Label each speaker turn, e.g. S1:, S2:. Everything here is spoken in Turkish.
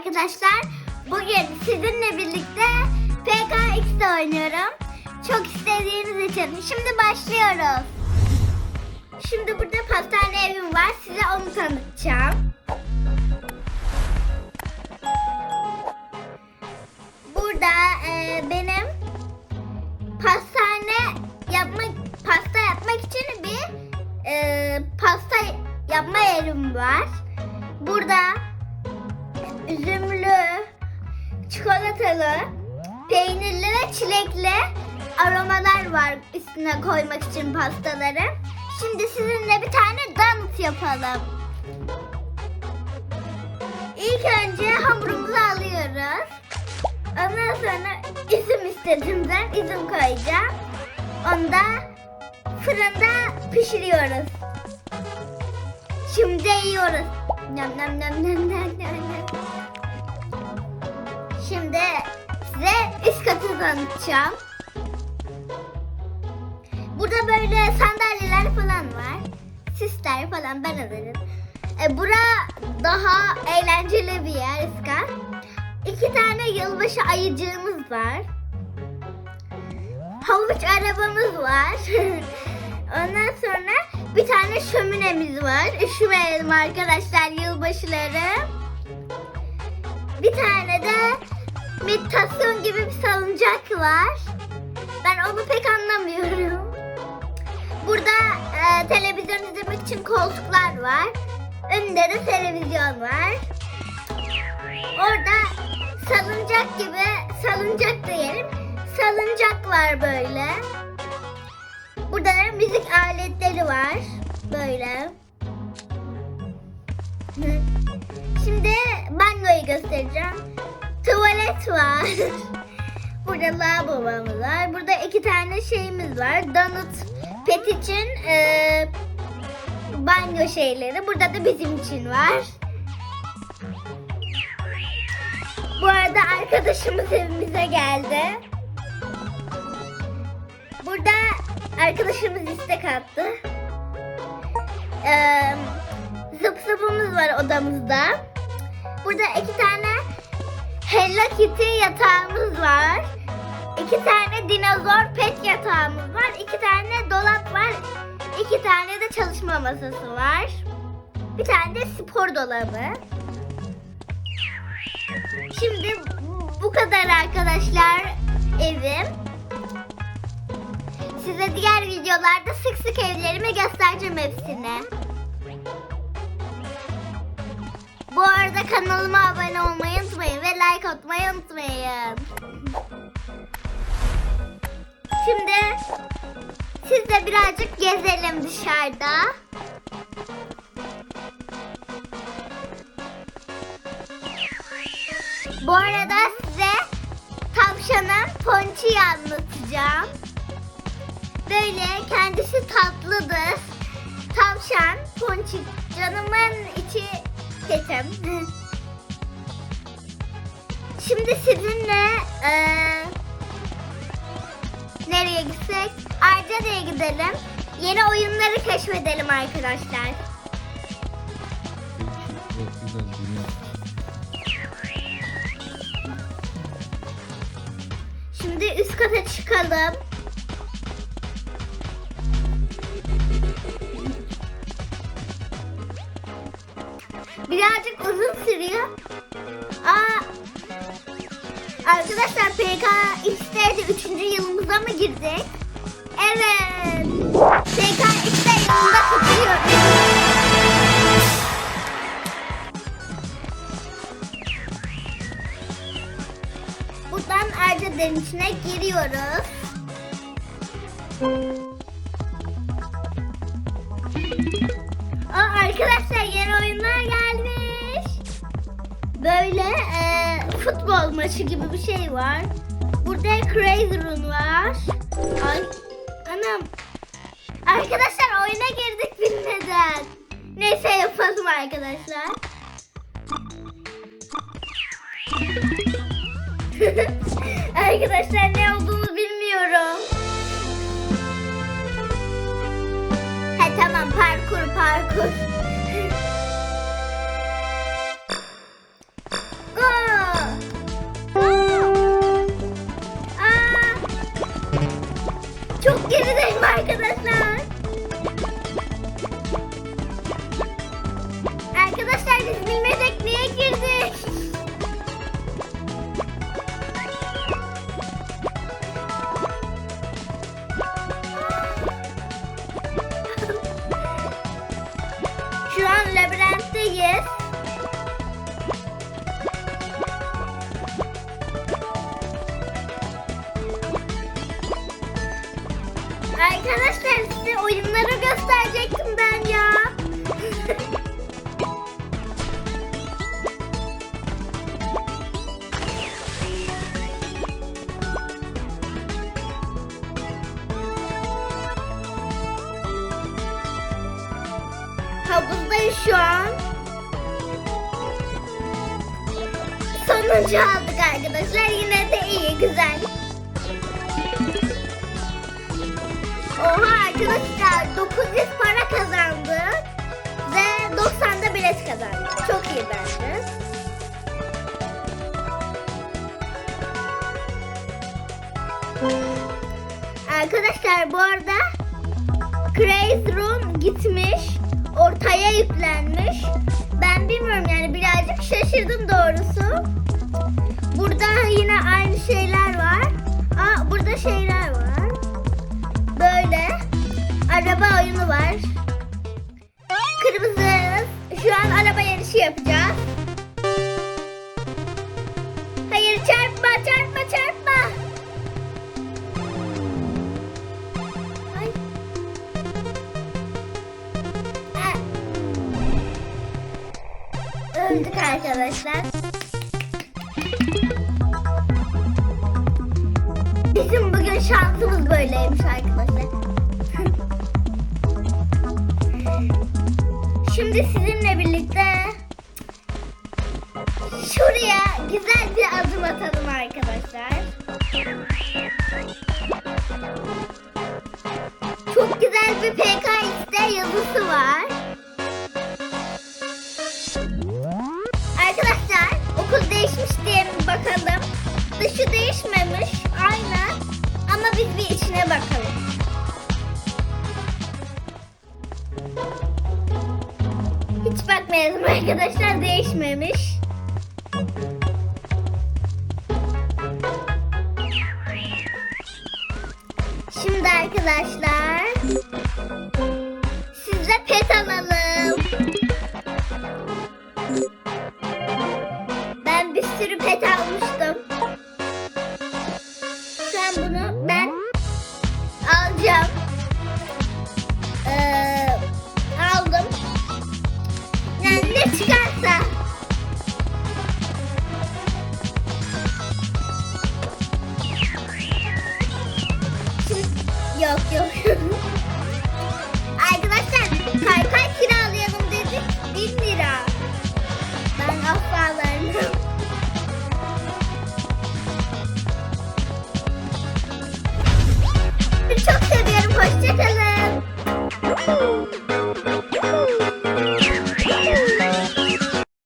S1: arkadaşlar. Bugün sizinle birlikte PKX'de oynuyorum. Çok istediğiniz için. Şimdi başlıyoruz. Şimdi burada pastane evim var. Size onu tanıtacağım. Peynirli ve çilekli aromalar var üstüne koymak için pastaları. Şimdi sizinle bir tane donut yapalım. İlk önce hamurumuzu alıyoruz. Ondan sonra üzüm istedim ben. Üzüm koyacağım. Onu da fırında pişiriyoruz. Şimdi yiyoruz. Nam nam nam nam nam nam. Şimdi size üst katı tanıtacağım. Burada böyle sandalyeler falan var. Süsler falan ben alırım. E, bura daha eğlenceli bir yer üst kat. İki tane yılbaşı ayıcığımız var. Havuç arabamız var. Ondan sonra bir tane şöminemiz var. Üşümeyelim arkadaşlar yılbaşıları. Bir tane de meditasyon gibi bir salıncak var. Ben onu pek anlamıyorum. Burada e, televizyon izlemek için koltuklar var. Önünde de televizyon var. Orada salıncak gibi salıncak diyelim. Salıncak var böyle. Burada da müzik aletleri var. Böyle. Şimdi banyoyu göstereceğim. Tuvalet var. Burada lavabomuz var. Burada iki tane şeyimiz var. Donut pet için e, banyo şeyleri. Burada da bizim için var. Bu arada arkadaşımız evimize geldi. Burada arkadaşımız istek attı. Ee, zıp zıpımız var odamızda. Burada iki tane Hello Kitty yatağımız var. İki tane dinozor pet yatağımız var. İki tane dolap var. İki tane de çalışma masası var. Bir tane de spor dolabı. Şimdi bu kadar arkadaşlar evim. Size diğer videolarda sık sık evlerimi göstereceğim hepsini. Bu arada kanalıma abone olmayı like atmayı unutmayın. Şimdi sizle birazcık gezelim dışarıda. Bu arada size tavşanın ponçiyi anlatacağım. Böyle kendisi tatlıdır. Tavşan, ponçik, canımın içi ketim. Şimdi sizinle eee, nereye gitsek? Arca'ya gidelim. Yeni oyunları keşfedelim arkadaşlar. Şimdi üst kata çıkalım. Birazcık uzun sürüyor. Aa, arkadaşlar PKX'de 3. yılımıza mı girdik? Evet. PKX'de yılında kutluyoruz. Buradan Erce'den içine giriyoruz. Aa, arkadaşlar yeni oyunlar gelmiş. Böyle e, futbol maçı gibi bir şey var. Burada Crazy Run var. Ay anam. Arkadaşlar oyuna girdik bilmeden. Neyse yapalım arkadaşlar. Arkadaşlar ne olduğunu bilmiyorum. Ha tamam Herkes bilmedek niye girdi? Havuzdayız şu an. Sonuncu aldık arkadaşlar. Yine de iyi, güzel. Oha arkadaşlar 900 para kazandık. Ve 90'da bilet kazandık. Çok iyi bence. Arkadaşlar bu arada Crazy Room gitmiş. Ortaya yüklenmiş. Ben bilmiyorum yani birazcık şaşırdım doğrusu. Burada yine aynı şeyler var. Aa burada şeyler var. Böyle araba oyunu var. Kırmızı. Şu an araba yarışı yapacağız. Öldük arkadaşlar. Bizim bugün şansımız böyleymiş arkadaşlar. Şimdi sizinle birlikte şuraya güzel bir adım atalım arkadaşlar. Çok güzel bir PKX'de yazısı var. Değişmiş mi bakalım? Dışı değişmemiş aynı ama biz bir içine bakalım. Hiç bakmayalım arkadaşlar değişmemiş. Şimdi arkadaşlar size pet alalım.